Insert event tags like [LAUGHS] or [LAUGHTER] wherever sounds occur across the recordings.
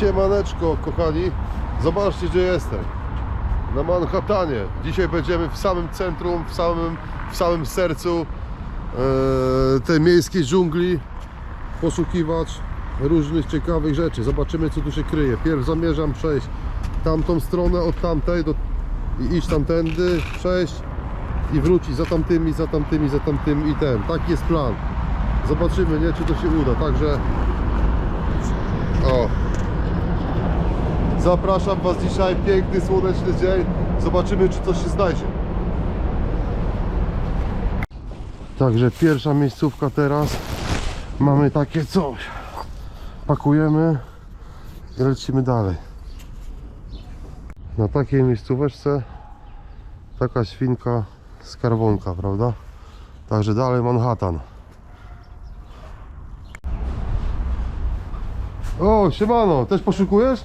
Siemaneczko, kochani. Zobaczcie, gdzie jestem. Na Manhattanie. Dzisiaj będziemy w samym centrum, w samym, w samym sercu e, tej miejskiej dżungli poszukiwać różnych ciekawych rzeczy. Zobaczymy, co tu się kryje. Pierw zamierzam przejść tamtą stronę od tamtej do, i iść tamtędy, przejść i wrócić za tamtymi, za tamtymi, za tamtymi i ten. Taki jest plan. Zobaczymy, nie, czy to się uda. Także o. Zapraszam Was dzisiaj, piękny, słoneczny dzień. Zobaczymy, czy coś się znajdzie. Także pierwsza miejscówka teraz. Mamy takie coś. Pakujemy i lecimy dalej. Na takiej miejscóweczce taka świnka skarbonka, prawda? Także dalej Manhattan. O, siemano, też poszukujesz?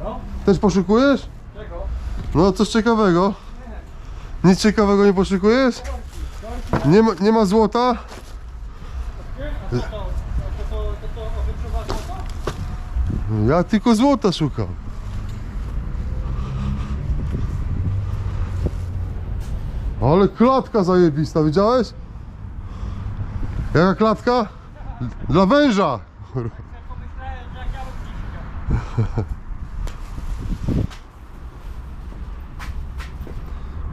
No. Też poszukujesz? Czego? No, coś ciekawego. Nic ciekawego nie poszukujesz? Nie ma, nie ma złota? Nie? To, to, to, to, to? Ja tylko złota szukam. Ale klatka zajebista, widziałeś? Jaka klatka? Dla węża! Pomyślałem, że jak ja [LAUGHS] bym piszkę.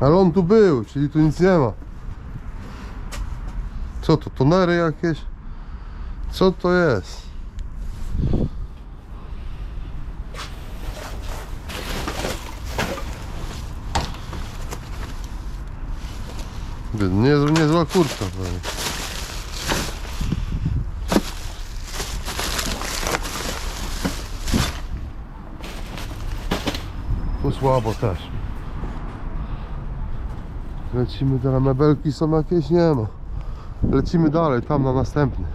Ale on tu był, czyli tu nic nie ma. Co to, tonery jakieś? Co to jest? Nie, niezła kurtka pewnie. Tu słabo też. Lecimy dalej. Mebelki są jakieś? Nie ma. Lecimy dalej, tam na następny.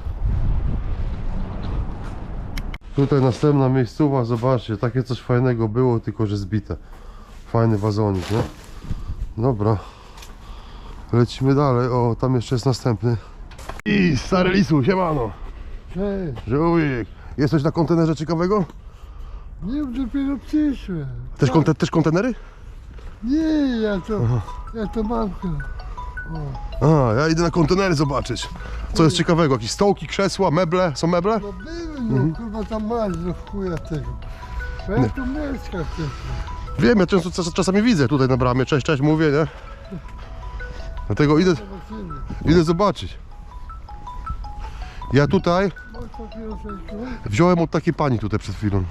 Tutaj następna miejscowa, zobaczcie, takie coś fajnego było, tylko że zbite. Fajny wazonik, nie? Dobra. Lecimy dalej. O, tam jeszcze jest następny. I stary lisu, siemano. Cześć, Żółwik. Jest coś na kontenerze ciekawego? nie dopiero przyszłem. Też, konte, też kontenery? Nie, ja to, ja to mam. tu. A, ja idę na kontenery zobaczyć. Co jest ciekawego? Jakieś stołki, krzesła, meble? Są meble? No były, no kurwa tam masz do chuja tego. A ja tu mieszkam tylko. Wiem, ja często czas- czasami widzę tutaj na bramie. Cześć, cześć, mówię, nie? Dlatego idę, Zobaczymy. idę zobaczyć. Ja tutaj Masz papieroseczkę? wziąłem od takiej pani tutaj przed chwilą.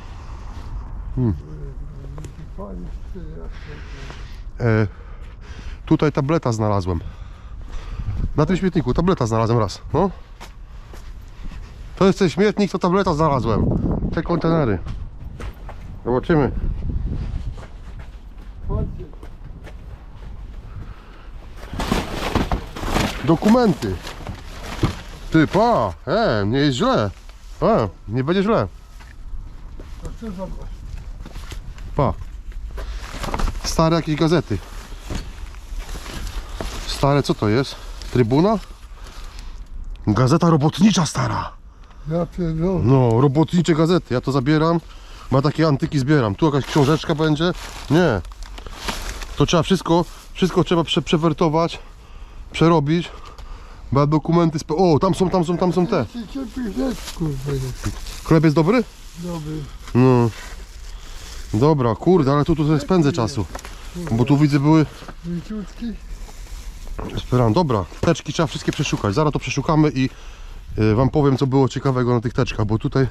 Panie, ty, ja- E, tutaj tableta znalazłem. Na tym śmietniku tableta znalazłem raz. No. To jest ten śmietnik, to tableta znalazłem. Te kontenery. Zobaczymy. Dokumenty. Ty, pa, e, nie jest źle. E, nie będzie źle. To co zobacz? Pa. Stare jakieś gazety. Stare, co to jest? Trybuna? Gazeta robotnicza stara. Ja pierdolę. No, robotnicze gazety. Ja to zabieram. Ma takie antyki zbieram. Tu jakaś książeczka będzie? Nie. To trzeba wszystko, wszystko trzeba prze, przewertować, przerobić. Bo ja dokumenty spe... O, tam są, tam są, tam są te. Chleb jest dobry? Dobry. No. Dobra, kurde, ale tu tutaj spędzę czasu. Bo tu widzę były Mięciutki. Esperam, dobra, teczki trzeba wszystkie przeszukać. Zaraz to przeszukamy i y, wam powiem co było ciekawego na tych teczkach, bo tutaj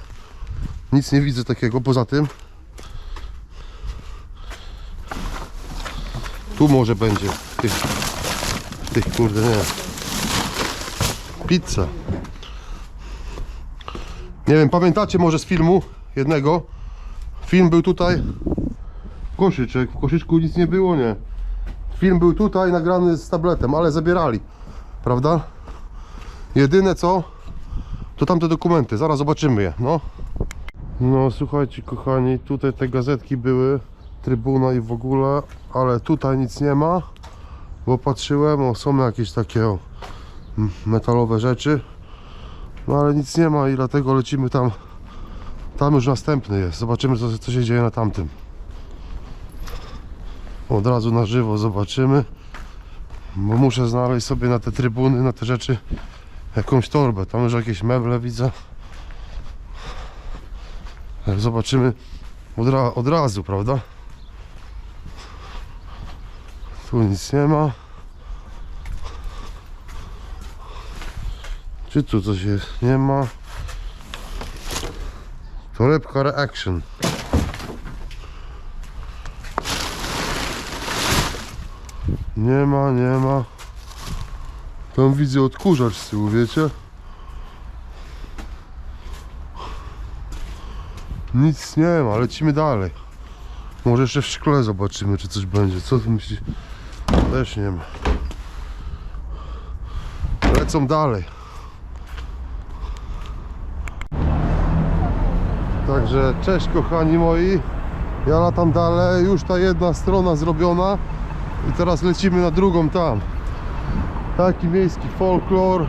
nic nie widzę takiego. Poza tym tu może będzie tych, tych kurde nie. Pizza. Nie wiem, pamiętacie może z filmu jednego? Film był tutaj. Koszyczek. W koszyczku nic nie było, nie. Film był tutaj nagrany z tabletem, ale zabierali, prawda? Jedyne co, to tamte dokumenty, zaraz zobaczymy je, no. No słuchajcie kochani, tutaj te gazetki były, Trybuna i w ogóle, ale tutaj nic nie ma, bo patrzyłem, o są jakieś takie o, metalowe rzeczy, no ale nic nie ma i dlatego lecimy tam Tam już następny jest. Zobaczymy co, co się dzieje na tamtym. Od razu na żywo zobaczymy. Bo muszę znaleźć sobie na te trybuny, na te rzeczy jakąś torbę. Tam już jakieś meble widzę. Zobaczymy od, ra od razu, prawda? Tu nic nie ma. Czy tu coś jest? Nie ma. Torebka Reaction. Nie ma, nie ma. Tam widzę odkurzacz z tyłu, wiecie? Nic nie ma, lecimy dalej. Może jeszcze w szkole zobaczymy, czy coś będzie. Co tu myślisz? Też nie ma. Lecą dalej. Także cześć kochani moi. Ja latam dalej. Już ta jedna strona zrobiona. I teraz lecimy na drugą tam. Taki miejski folklor.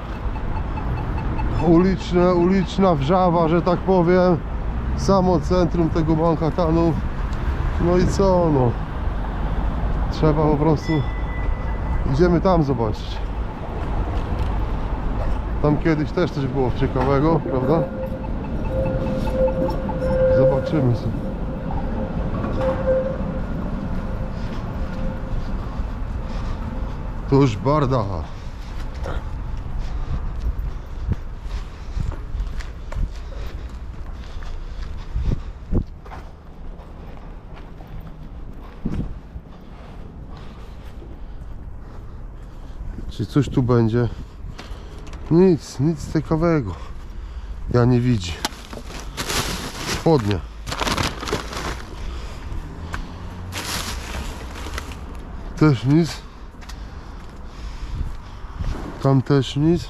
Uliczne, uliczna wrzawa, że tak powiem. Samo centrum tego Manhattanu. No i co no. Trzeba po prostu. Idziemy tam zobaczyć. Tam kiedyś też coś było ciekawego, prawda? Zobaczymy sobie. To już barda. Czy coś tu będzie? Nic, nic ciekawego. Ja nie widzi. Spodnie. Też nic. Tam też nic.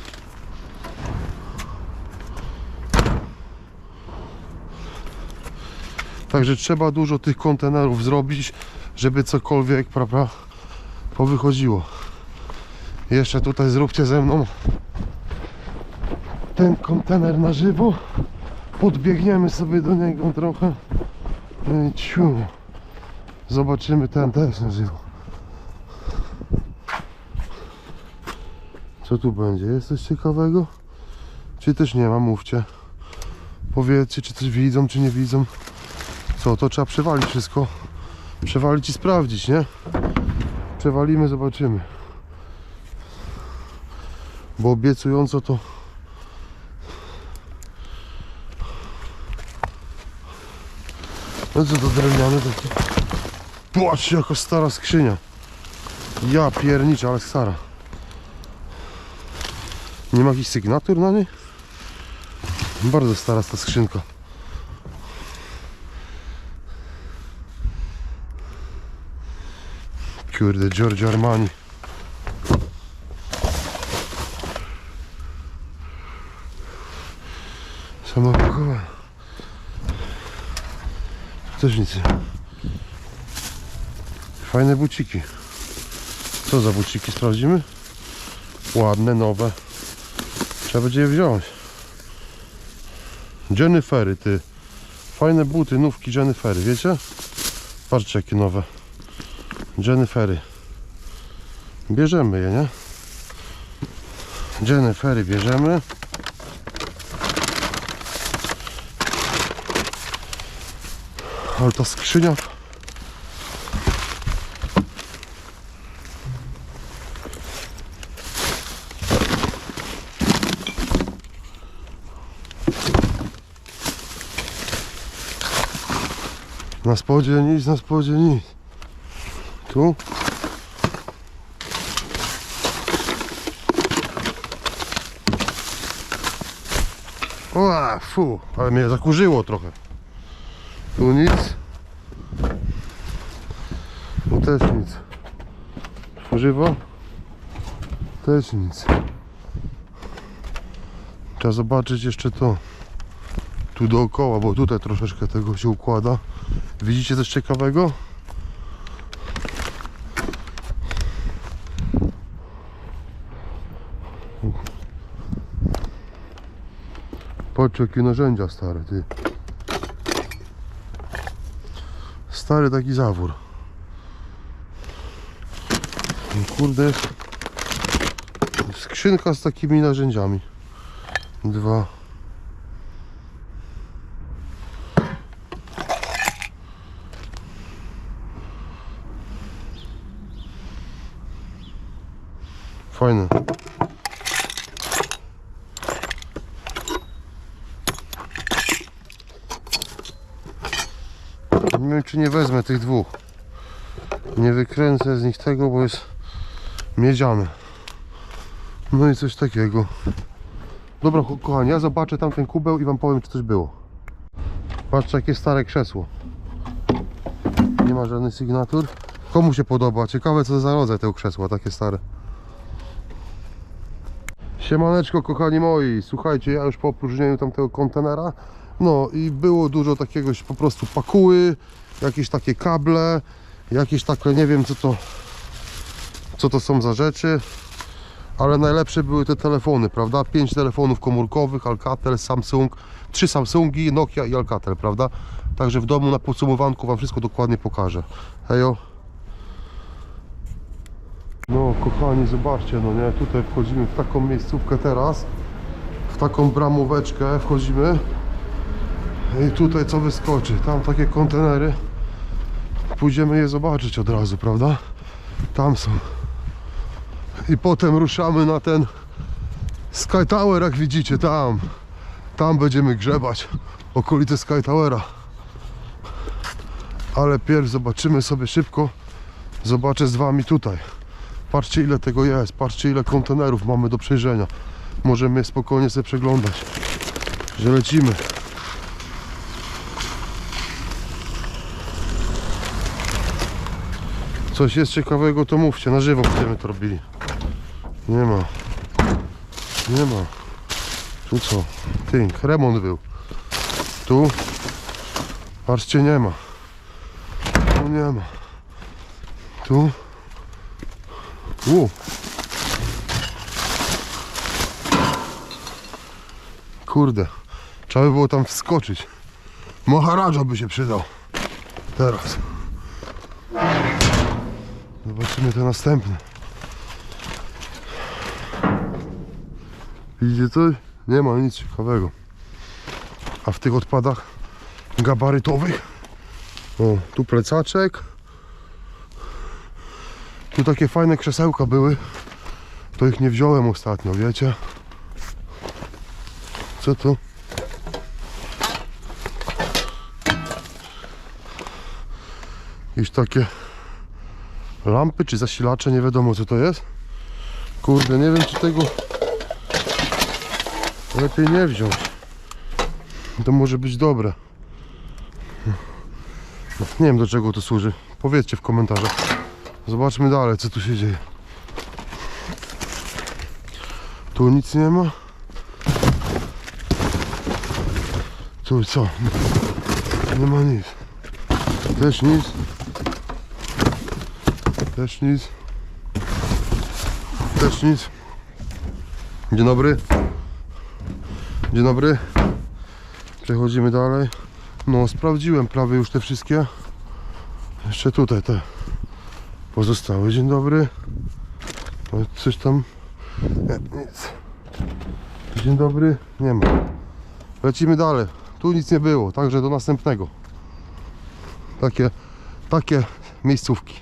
Także trzeba dużo tych kontenerów zrobić, żeby cokolwiek, prawda, powychodziło. Jeszcze tutaj zróbcie ze mną ten kontener na żywo. Podbiegniemy sobie do niego trochę. No i ciu. Zobaczymy ten też na żywo. Co tu będzie? Jest coś ciekawego? Czy też nie ma? Mówcie. Powiedzcie, czy coś widzą, czy nie widzą. Co, to trzeba przewalić wszystko. Przewalić i sprawdzić, nie? Przewalimy, zobaczymy. Bo obiecująco to No co to drewniane takie? Patrzcie jaka stara skrzynia. Ja pierniczę, ale stara. Nie ma jakichś sygnatur na niej? Bardzo stara ta skrzynka. Kurde, Giorgio Armani. Samopakowa. Też nic. Fajne buciki. Co za buciki sprawdzimy? Ładne, nowe. Trzeba będzie je wziąć. Jennifery, ty. Fajne buty, nówki Jennifery, wiecie? Patrzcie jakie nowe. Jennifery. Bierzemy je, nie? Jennifery bierzemy. Ale ta skrzynia Na spodzie nic, na spodzie nic. Tu? O, fu, ale mnie zakurzyło trochę. Tu nic. Tu też nic. Tworzywo? Też nic. Trzeba zobaczyć jeszcze to. Tu dookoła, bo tutaj troszeczkę tego się układa. Widzicie coś ciekawego? Patrz jakie narzędzia stare, ty. Stary taki zawór. I Kurde, skrzynka z takimi narzędziami. Dwa. Fajne. Nie wiem czy nie wezmę tych dwóch. Nie wykręcę z nich tego, bo jest miedziane. No i coś takiego. Dobra, ko- kochani, ja zobaczę tamten kubeł i wam powiem, czy coś było. Patrzcie, jakie stare krzesło. Nie ma żadnych sygnatur. Komu się podoba? Ciekawe, co za rodzaj tego krzesła, takie stare. Siemaneczko, kochani moi. Słuchajcie, ja już po opróżnieniu tamtego kontenera. No i było dużo takiego po prostu pakuły, jakieś takie kable, jakieś takie, nie wiem co to, co to są za rzeczy. Ale najlepsze były te telefony, prawda? Pięć telefonów komórkowych, Alcatel, Samsung, trzy Samsungi, Nokia i Alcatel, prawda? Także w domu na podsumowanku Wam wszystko dokładnie pokażę. Hejo. No kochani, zobaczcie, no nie, tutaj wchodzimy w taką miejscówkę teraz, w taką bramóweczkę wchodzimy i tutaj co wyskoczy, tam takie kontenery, pójdziemy je zobaczyć od razu, prawda? Tam są. I potem ruszamy na ten Sky Tower, jak widzicie, tam. Tam będziemy grzebać okolice Sky Towera. Ale pierw zobaczymy sobie szybko, zobaczę z Wami tutaj. Patrzcie ile tego jest, patrzcie ile kontenerów mamy do przejrzenia. Możemy spokojnie sobie przeglądać. Że lecimy. Coś jest ciekawego, to mówcie, na żywo będziemy to robili. Nie ma. Nie ma. Tu co? Tynk, remont był. Tu? Patrzcie, nie ma. Tu nie ma. Tu? U. Kurde. Trzeba by było tam wskoczyć. Maharadża by się przydał. Teraz. Zobaczymy te następne. Widzicie coś? Nie ma nic ciekawego. A w tych odpadach gabarytowych o, tu plecaczek tu takie fajne krzesełka były to ich nie wziąłem ostatnio, wiecie? Co to? Jakieś takie lampy czy zasilacze, nie wiadomo co to jest. Kurde, nie wiem czy tego lepiej nie wziąć. To może być dobre. No, nie wiem do czego to służy. Powiedzcie w komentarzach. Zobaczmy dalej co tu się dzieje. Tu nic nie ma. Tu co? Nie ma nic. Też nic. Też nic. Też nic. Dzień dobry. Dzień dobry. Przechodzimy dalej. No, sprawdziłem prawie już te wszystkie. Jeszcze tutaj te pozostałe. Dzień dobry. Coś tam. Nie, nic. Dzień dobry. Nie ma. Lecimy dalej. Tu nic nie było, także do następnego. Takie, takie miejscówki.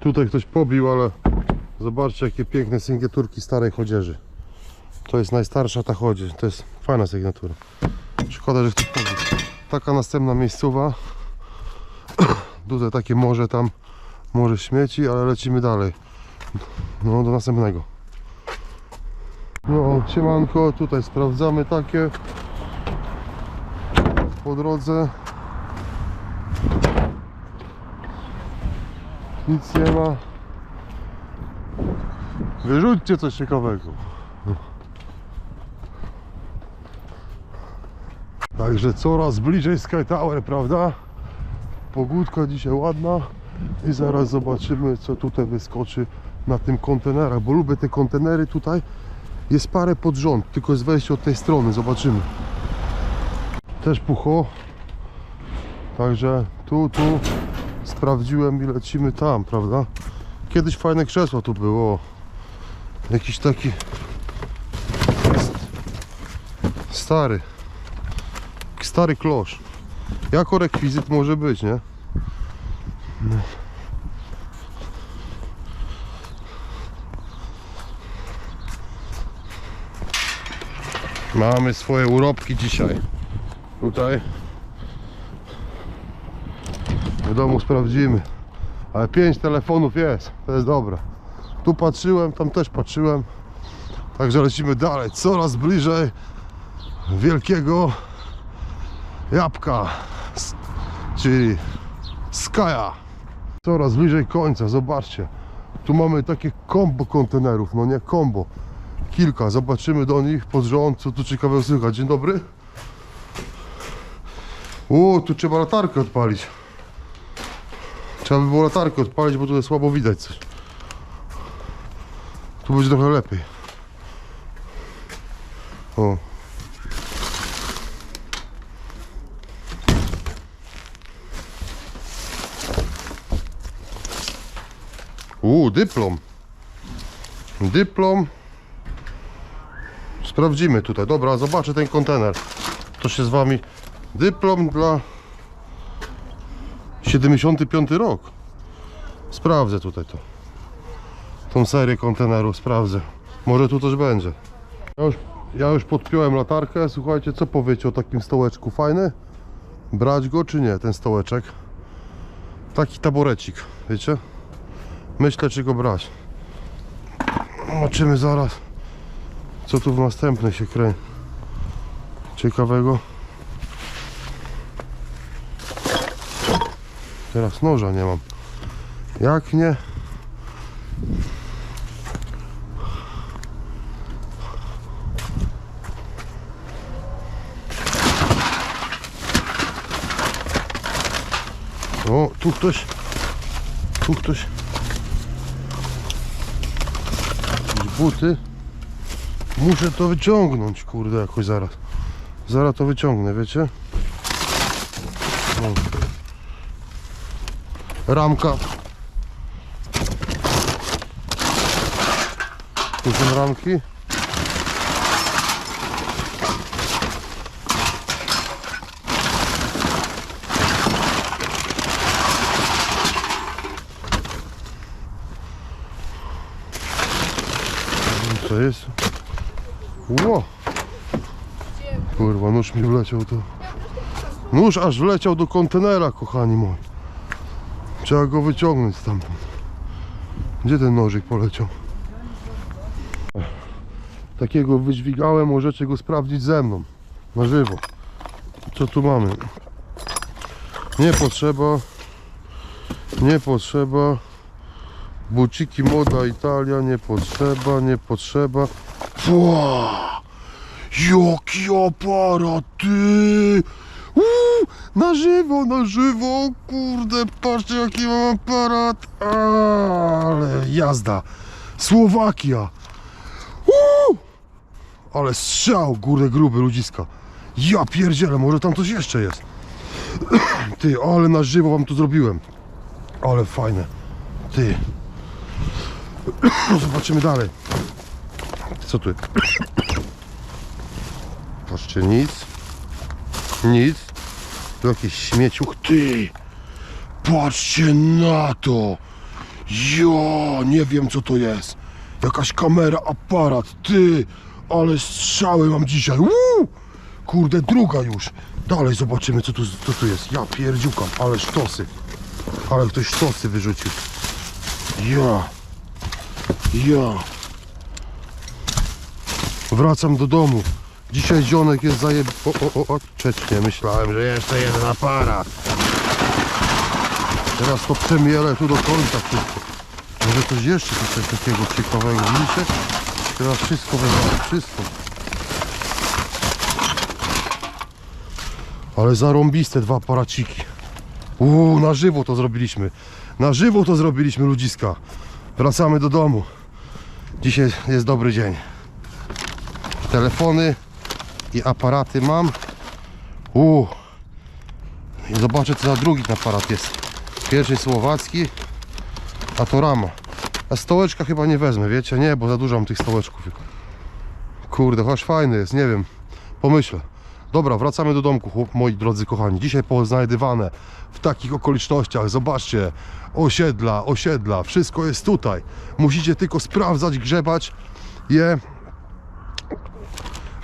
Tutaj ktoś pobił, ale zobaczcie jakie piękne sygnatury starej chodzieży. To jest najstarsza ta chodzież. To jest fajna sygnatura. Szkoda, że ktoś pobił. Taka następna miejscowa. Tutaj takie morze tam, morze śmieci, ale lecimy dalej. No, do następnego. No, siemanko, tutaj sprawdzamy takie po drodze. Nic nie ma. Wyrzućcie coś ciekawego. Także coraz bliżej Sky Tower, prawda? Pogódka dzisiaj ładna i zaraz zobaczymy co tutaj wyskoczy na tym kontenerach, bo lubię te kontenery tutaj. Jest parę pod rząd, tylko jest wejście od tej strony, zobaczymy. Też pucho. Także tu, tu sprawdziłem i lecimy tam, prawda? Kiedyś fajne krzesło tu było. Jakiś taki stary. Stary klosz. Jako rekwizyt może być, nie? No. Mamy swoje urobki dzisiaj. Tutaj. W domu sprawdzimy. Ale pięć telefonów jest. To jest dobre. Tu patrzyłem, tam też patrzyłem. Także lecimy dalej. Coraz bliżej wielkiego jabłka. Czyli Skaja. Coraz bliżej końca. Zobaczcie. Tu mamy takie kombo kontenerów. No nie kombo. Kilka. Zobaczymy do nich pod rząd, co tu ciekawego słychać. Dzień dobry. O, tu trzeba latarkę odpalić. Trzeba by było latarkę odpalić, bo tutaj słabo widać coś. Tu będzie trochę lepiej. O. U, dyplom. Dyplom. Sprawdzimy tutaj. Dobra, zobaczę ten kontener. To się z wami. Dyplom dla 75 rok. Sprawdzę tutaj to. Tą serię kontenerów sprawdzę. Może tu coś będzie. Ja już, ja już podpiąłem latarkę. Słuchajcie, co powiecie o takim stołeczku? Fajny? Brać go czy nie, ten stołeczek? Taki taborecik, wiecie? Myślę, czy go brać. Zobaczymy zaraz, co tu w następnej się kręci. Ciekawego. Teraz noża nie mam. Jak nie? O, tu ktoś. Tu ktoś. Jakieś buty. Muszę to wyciągnąć, kurde, jakoś zaraz. Zaraz to wyciągnę, wiecie? O. Ramka. Tu są ramki. Co jest? Ło! Kurwa, nóż mi wleciał tu. Nóż aż wleciał do kontenera, kochani moi. Trzeba go wyciągnąć stamtąd. Gdzie ten nożyk poleciał? Takiego wydźwigałem, możecie go sprawdzić ze mną. Na żywo. Co tu mamy? Nie potrzeba. Nie potrzeba. Buciki Moda Italia, nie potrzeba, nie potrzeba. Pła! Jaki aparat, ty! Na żywo, na żywo, kurde, patrzcie jaki mam aparat, ale jazda, Słowakia, ale strzał, kurde, gruby, ludziska, ja pierdzielę, może tam coś jeszcze jest, [CLEARS THROAT] ty, ale na żywo wam to zrobiłem, ale fajne, ty, zobaczymy dalej, co tu patrzcie, nic, nic. Tu jakiś śmieciuch. Ty! Patrzcie na to! Ja nie wiem co to jest. Jakaś kamera, aparat. Ty! Ale strzały mam dzisiaj. Uuu! Kurde, druga już. Dalej zobaczymy co tu, co tu jest. Ja pierdziukam, ale sztosy. Ale ktoś sztosy wyrzucił. Ja. Ja. Wracam do domu. Dzisiaj zionek jest zajeb... O, o, o, o, czecznie, myślałem, że jeszcze jeden aparat. Teraz to przemielę tu do końca wszystko. Może coś jeszcze tutaj takiego ciekawego, widzicie? Teraz wszystko wezmę, wszystko. Ale zarąbiste dwa aparaciki. Uuu, na żywo to zrobiliśmy. Na żywo to zrobiliśmy, ludziska. Wracamy do domu. Dzisiaj jest dobry dzień. Telefony i aparaty mam. U, I zobaczę co za drugi aparat jest. Pierwszy słowacki, a to rama. A stołeczka chyba nie wezmę, wiecie? Nie, bo za dużo mam tych stołeczków. Kurde, choć fajny jest, nie wiem. Pomyślę. Dobra, wracamy do domku, chłop, moi drodzy kochani. Dzisiaj poznajdywane w takich okolicznościach. Zobaczcie, osiedla, osiedla, wszystko jest tutaj. Musicie tylko sprawdzać, grzebać je,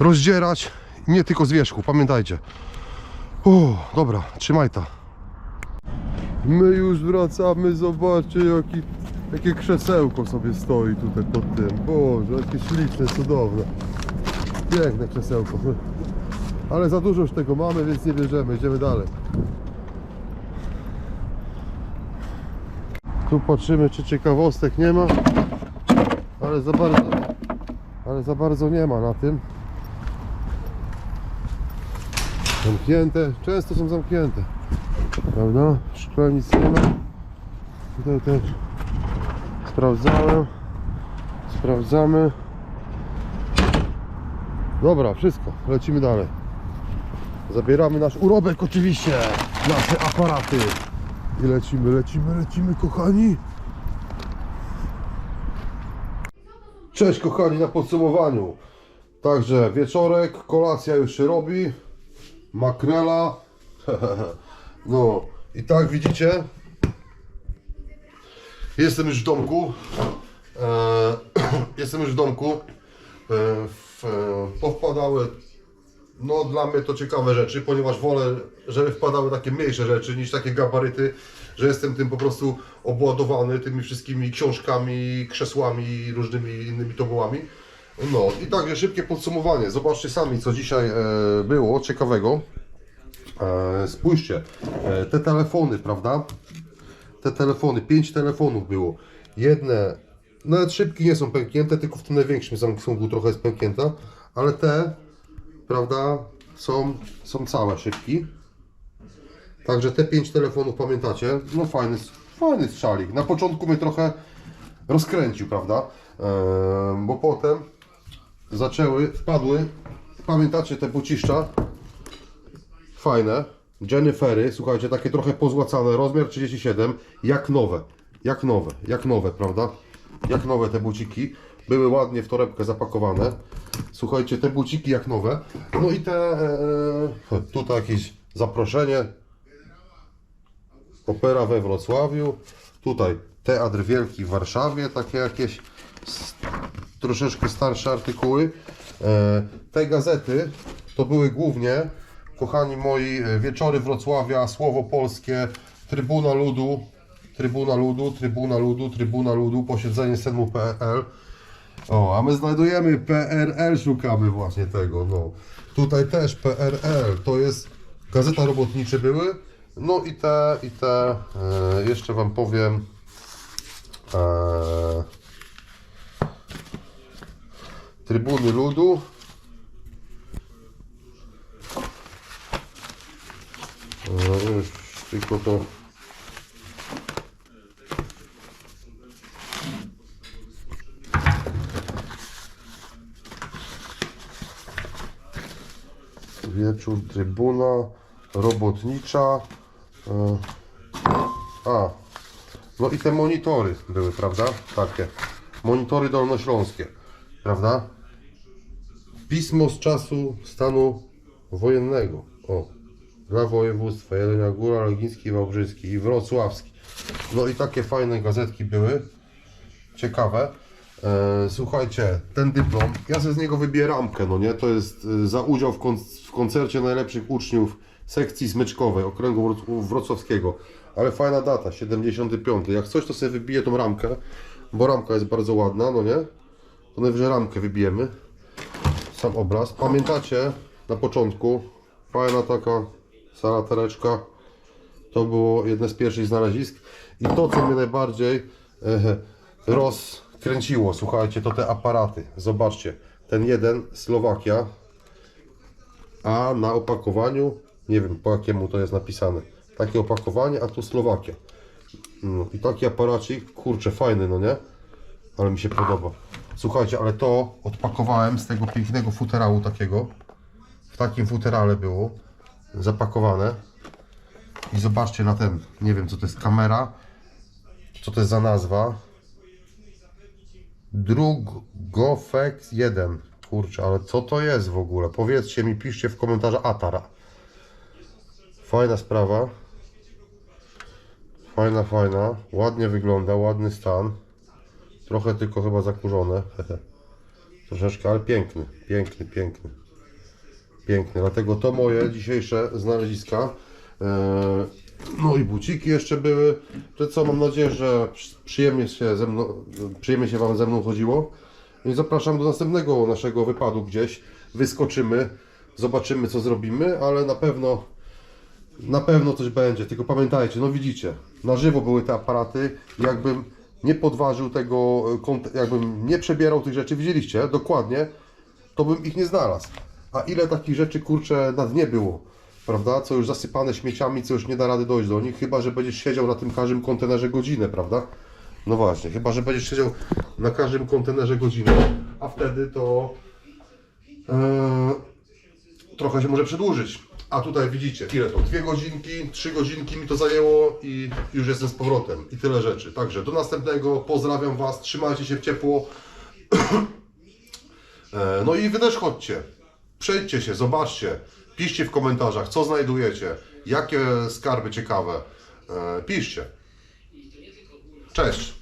rozdzierać, nie tylko z wierzchu, pamiętajcie. Dobra, trzymaj ta. My już wracamy, zobaczcie jaki, jakie krzesełko sobie stoi tutaj pod tym. Boże, jakie śliczne, cudowne. Piękne krzesełko. Ale za dużo już tego mamy, więc nie bierzemy, idziemy dalej. Tu patrzymy, czy ciekawostek nie ma. Ale za bardzo, ale za bardzo nie ma na tym. Zamknięte, często są zamknięte. Prawda? Szkole nic nie ma. Tutaj też sprawdzałem. Sprawdzamy. Dobra, wszystko. Lecimy dalej. Zabieramy nasz urobek oczywiście. Nasze aparaty. I lecimy, lecimy, lecimy kochani. Cześć kochani na podsumowaniu. Także wieczorek, kolacja już się robi. Makrela. [LAUGHS] No i tak widzicie. Jestem już w domku. E, [CLEARS THROAT] jestem już w domku. E, e, powpadały no dla mnie to ciekawe rzeczy, ponieważ wolę, żeby wpadały takie mniejsze rzeczy niż takie gabaryty, że jestem tym po prostu obładowany tymi wszystkimi książkami, krzesłami różnymi innymi tobołami. No i także szybkie podsumowanie. Zobaczcie sami co dzisiaj e, było ciekawego. E, spójrzcie, e, te telefony, prawda? Te telefony, pięć telefonów było. Jedne, nawet szybki nie są pęknięte, tylko w tym największym Samsungu trochę jest pęknięta, ale te, prawda, są, są całe szybki. Także te pięć telefonów pamiętacie, no fajny, fajny strzalik. Na początku mnie trochę rozkręcił, prawda? E, bo potem zaczęły, wpadły, pamiętacie te buciszcza? Fajne. Jennifery, słuchajcie, takie trochę pozłacane, rozmiar 37, jak nowe, jak nowe, jak nowe, prawda? Jak nowe te buciki. Były ładnie w torebkę zapakowane. Słuchajcie, te buciki jak nowe. No i te, e, tutaj jakieś zaproszenie. Opera we Wrocławiu. Tutaj Teatr Wielki w Warszawie, takie jakieś troszeczkę starsze artykuły. E, Te gazety to były głównie, kochani moi, e, Wieczory Wrocławia, Słowo Polskie, Trybuna Ludu, Trybuna Ludu, Trybuna Ludu, Trybuna Ludu, posiedzenie Sejmu.pl. O, a my znajdujemy PRL, szukamy właśnie tego, no. Tutaj też PRL, to jest gazeta robotnicze były. No i te, i te, e, jeszcze Wam powiem, e, Trybuny Ludu. E, już tylko to Wieczór, trybuna, robotnicza. e, A, no i te monitory były, prawda? Takie. Monitory dolnośląskie, prawda? Pismo z czasu stanu wojennego. O, dla województwa Jelenia Góra, Legiński, Wałbrzyski i Wrocławski. No i takie fajne gazetki były. Ciekawe. E, słuchajcie, ten dyplom, ja sobie z niego wybiję ramkę, no nie? To jest e, za udział w, kon w koncercie najlepszych uczniów sekcji smyczkowej okręgu Wroc- wrocławskiego. Ale fajna data, 75. Jak coś, to sobie wybiję tą ramkę, bo ramka jest bardzo ładna, no nie? To najwyżej ramkę wybijemy. Sam obraz. Pamiętacie na początku, fajna taka salatereczka. To było jedne z pierwszych znalezisk. I to, co mnie najbardziej e, rozkręciło, słuchajcie, to te aparaty. Zobaczcie, ten jeden Słowakia, a na opakowaniu, nie wiem po jakiemu to jest napisane, takie opakowanie, a tu Słowakia. No, I taki aparacik, kurczę, fajny, no nie? Ale mi się podoba. Słuchajcie, ale to odpakowałem z tego pięknego futerału takiego. W takim futerale było zapakowane. I zobaczcie na ten, nie wiem co to jest kamera, co to jest za nazwa. Drugofex 1. Kurczę, ale co to jest w ogóle? Powiedzcie mi, piszcie w komentarzach. Atara. Fajna sprawa. Fajna, fajna. Ładnie wygląda, ładny stan. Trochę tylko chyba zakurzone. [LAUGHS] Troszeczkę, ale piękny, piękny, piękny. Piękny, dlatego to moje dzisiejsze znaleziska. Eee, No i buciki jeszcze były. To co, mam nadzieję, że przy- przyjemnie się, ze mną, przyjemnie się Wam ze mną chodziło. I zapraszam do następnego naszego wypadu gdzieś. Wyskoczymy, zobaczymy co zrobimy, ale na pewno na pewno coś będzie, tylko pamiętajcie, no widzicie, na żywo były te aparaty, jakbym nie podważył tego, e, jakbym nie przebierał tych rzeczy, widzieliście, dokładnie, to bym ich nie znalazł. A ile takich rzeczy, kurczę, na dnie było, prawda, co już zasypane śmieciami, co już nie da rady dojść do nich, chyba, że będziesz siedział na tym każdym kontenerze godzinę, prawda? No właśnie, chyba, że będziesz siedział na każdym kontenerze godzinę, a wtedy to... Eee, trochę się może przedłużyć. A tutaj widzicie, ile to? Dwie godzinki, trzy godzinki mi to zajęło i już jestem z powrotem. I tyle rzeczy. Także do następnego. Pozdrawiam Was, trzymajcie się ciepło. [CLEARS THROAT] E, No i Wy też chodźcie. Przejdźcie się, zobaczcie. Piszcie w komentarzach, co znajdujecie. Jakie skarby ciekawe. E, Piszcie. Cześć.